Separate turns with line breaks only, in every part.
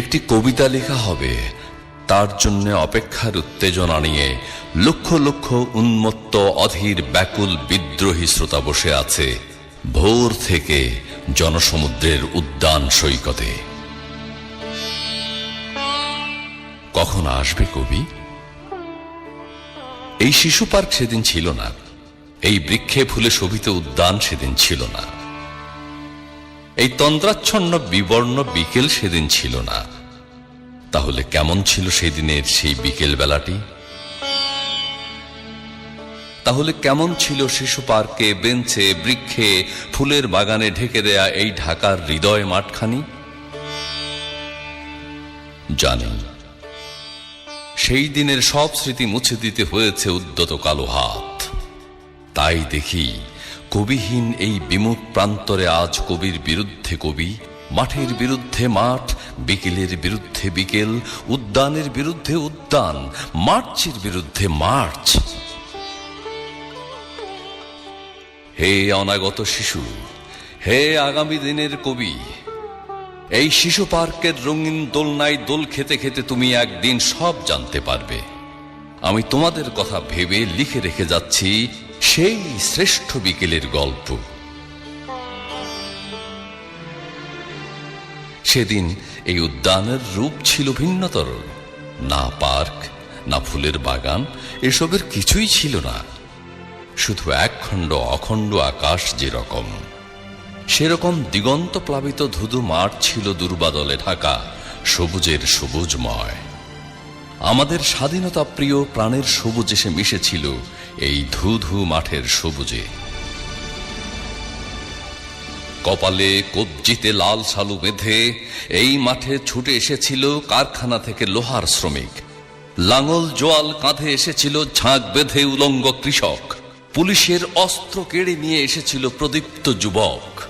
একটি কবিতা লেখা হবে। তার জন্য অপেক্ষার উত্তেজনা নিয়ে লক্ষ লক্ষ উন্মত্ত, অধীর, ব্যাকুল, বিদ্রোহী শ্রোতা বসে আছে ভোর থেকে জনসমুদ্রের উদ্যান সৈকতে। কখন আসবে কবি? এই শিশু পার্ক সেদিন ছিল না। এই বৃক্ষে ফুলে শোভিত উদ্যান সেদিন ছিল না। এই তন্দ্রাচ্ছন্ন বিবর্ণ বিকেল সেদিন ছিল না। তাহলে কেমন ছিল সেদিনের সেই বিকেল বেলাটি? তাহলে কেমন ছিল শিশু পার্কে, বেঞ্চে, বৃক্ষে, ফুলের বাগানে ঢেকে দেয়া এই ঢাকার হৃদয় মাঠখানি? জানি। সেই দিনের সব স্মৃতি মুছে দিতে হয়েছে উদ্যত কালো হাত। তাই দেখি, কবিহীন এই বিমুখ প্রান্তরে আজ কবির বিরুদ্ধে কবি, মাঠের বিরুদ্ধে মাঠ বিকেলের বিরুদ্ধে বিকেল, উদ্যানের বিরুদ্ধে উদ্যান, মার্চের বিরুদ্ধে মার্চ। হে অনাগত শিশু, হে আগামী দিনের কবি, এই শিশু পার্কের রঙিন দোলনায় দোল খেতে খেতে তুমি একদিন সব জানতে পারবে। আমি তোমাদের কথা ভেবে লিখে রেখে যাচ্ছি সেই শ্রেষ্ঠ বিকেলের গল্প। সেদিন এই উদ্যানের রূপ ছিল ভিন্নতর। না পার্ক, না ফুলের বাগান, এসবের কিছুই ছিল না। শুধু একখণ্ড অখণ্ড আকাশ যেরকম। সেরকম দিগন্ত প্লাবিত ধুধু মাঠ ছিল দুর্বাদলে ঢাকা, সবুজের সবুজময়। আমাদের স্বাধীনতা প্রিয় প্রাণের সবুজ এসে মিশেছিল এই ধু ধু মাঠের সবুজে। কপালে কবজিতে লাল শালু বেঁধে এই মাঠে ছুটে এসেছিল কারখানা থেকে লোহার শ্রমিক। লাঙল জোয়াল কাঁধে এসেছিল ঝাঁক বেঁধে উলঙ্গ কৃষক। পুলিশের অস্ত্র কেড়ে নিয়ে এসেছিল প্রদীপ্ত যুবক।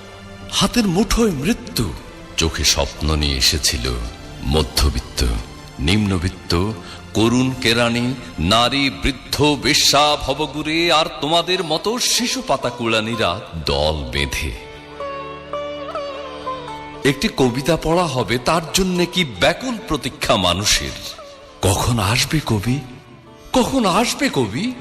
হাতের মুঠোয় মৃত্যু। চোখে স্বপ্ন নিয়ে এসেছিল মধ্যবিত্ত, নিম্নবিত্ত, করুণ কেরানি নারী, বৃদ্ধ, বেশ্যা ভবগুরে আর তোমাদের মতো শিশু পাতা কুড়ানিরা দল বেঁধে। একটি কবিতা পড়া হবে, তার জন্য কি ব্যাকুল প্রতীক্ষা মানুষের? কখন আসবে কবি? কখন আসবে কবি?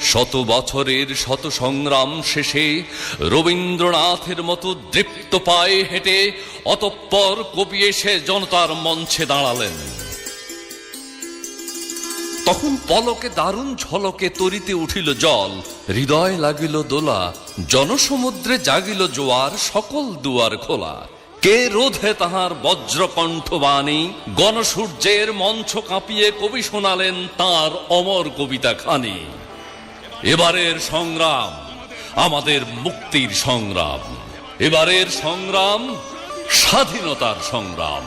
শত বছরের শত সংগ্রাম শেষে রবীন্দ্রনাথের মতো দৃপ্ত পায়ে হেঁটে অতঃপর কবি এসে জনতার মঞ্চে দাঁড়ালেন। তখন পলকে দারুণ ঝলকে তরিতে উঠিল জল, হৃদয় লাগিল দোলা জনসমুদ্রে জাগিল জোয়ার সকল দুয়ার খোলা। কে রোধে তাহার বজ্রকণ্ঠ বাণী? গণসূর্যের মঞ্চ কাঁপিয়ে কবি শোনালেন তার অমর কবিতা খানি। এবারের সংগ্রাম, আমাদের মুক্তির সংগ্রাম। এবারের সংগ্রাম, স্বাধীনতার সংগ্রাম।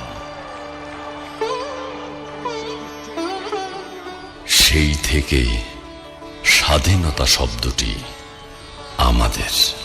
সেই থেকে স্বাধীনতা শব্দটি আমাদের